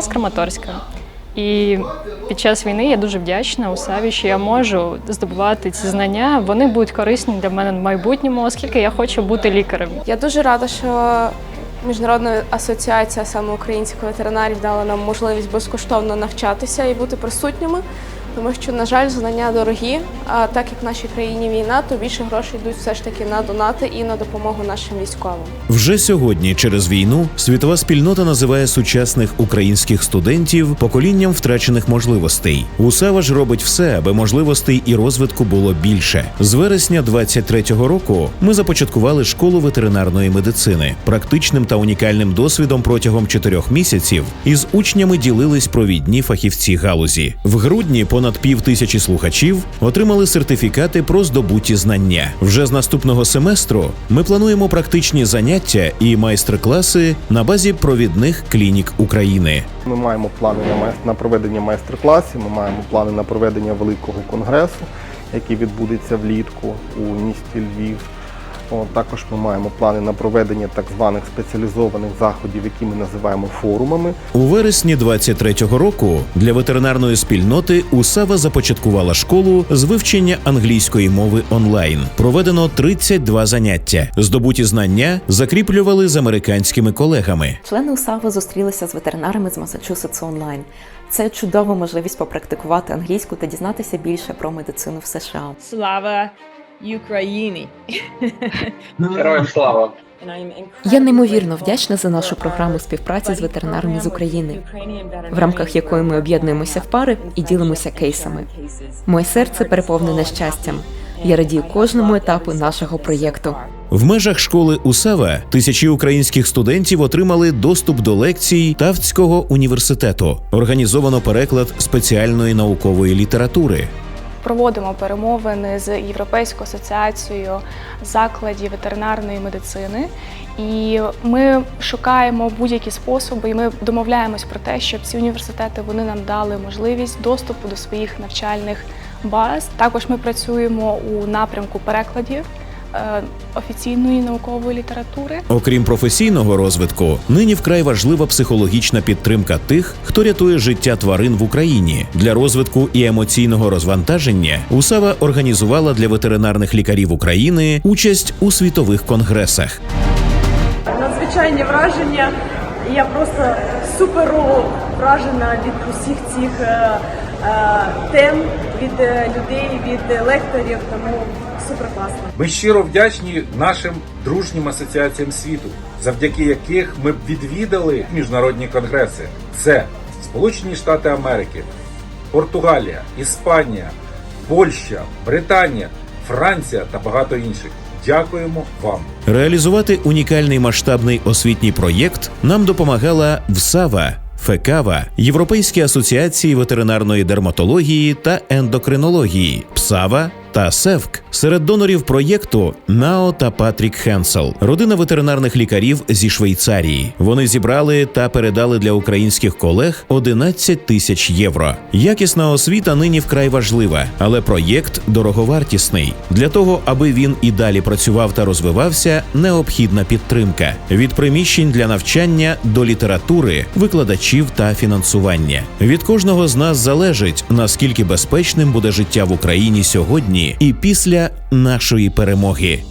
з Краматорська. І під час війни я дуже вдячна Усаві, що я можу здобувати ці знання. Вони будуть корисні для мене в майбутньому, оскільки я хочу бути лікарем. Я дуже рада, що Міжнародна асоціація саме українських ветеринарів дала нам можливість безкоштовно навчатися і бути присутніми, тому що, на жаль, знання дорогі. А так як в нашій країні війна, то більше грошей йдуть все ж таки на донати і на допомогу нашим військовим. Вже сьогодні, через війну, світова спільнота називає сучасних українських студентів поколінням втрачених можливостей. УСАВА ж робить все, аби можливостей і розвитку було більше. З вересня 23-го року ми започаткували школу ветеринарної медицини. Практичним та унікальним досвідом протягом чотирьох місяців із учнями ділились провідні фахівці галузі. В грудні понад пів тисячі слухачів отримали сертифікати про здобуті знання. Вже з наступного семестру ми плануємо практичні заняття і майстер-класи на базі провідних клінік України. Ми маємо плани на проведення майстер-класів, ми маємо плани на проведення великого конгресу, який відбудеться влітку у місті Львів. Також ми маємо плани на проведення так званих спеціалізованих заходів, які ми називаємо форумами. У вересні 23-го року для ветеринарної спільноти УСАВА започаткувала школу з вивчення англійської мови онлайн. Проведено 32 заняття. Здобуті знання закріплювали з американськими колегами. Члени УСАВи зустрілися з ветеринарами з Масачусетсу онлайн. Це чудова можливість попрактикувати англійську та дізнатися більше про медицину в США. Слава Україні! Героям слава! Я неймовірно вдячна за нашу програму співпраці з ветеринарами з України, в рамках якої ми об'єднуємося в пари і ділимося кейсами. Моє серце переповнене щастям. Я радію кожному етапу нашого проєкту. В межах школи УСАВА тисячі українських студентів отримали доступ до лекцій Тавтського університету. Організовано переклад спеціальної наукової літератури. Проводимо перемовини з Європейською асоціацією закладів ветеринарної медицини. І ми шукаємо будь-які способи, і ми домовляємось про те, щоб ці університети вони нам дали можливість доступу до своїх навчальних баз. Також ми працюємо у напрямку перекладів офіційної наукової літератури. Окрім професійного розвитку, нині вкрай важлива психологічна підтримка тих, хто рятує життя тварин в Україні. Для розвитку і емоційного розвантаження УСАВА організувала для ветеринарних лікарів України участь у світових конгресах. надзвичайні враження. Я просто суперово вражена від усіх цих е, е, тем, від е, людей, від е, лекторів. Тому супер класно. Ми щиро вдячні нашим дружнім асоціаціям світу, завдяки яких ми б відвідали міжнародні конгреси. Це Сполучені Штати Америки, Португалія, Іспанія, Польща, Британія, Франція та багато інших. Дякуємо вам. Реалізувати унікальний масштабний освітній проєкт нам допомагала ВСАВА, ФЕКАВА, Європейські асоціації ветеринарної дерматології та ендокринології, ПСАВА та СЕВК. Серед донорів проєкту Нао та Патрік Хенсел, родина ветеринарних лікарів зі Швейцарії. Вони зібрали та передали для українських колег 11 тисяч євро. Якісна освіта нині вкрай важлива, але проєкт дороговартісний. Для того, аби він і далі працював та розвивався, необхідна підтримка від приміщень для навчання до літератури, викладачів та фінансування. Від кожного з нас залежить наскільки безпечним буде життя в Україні сьогодні і після нашої перемоги.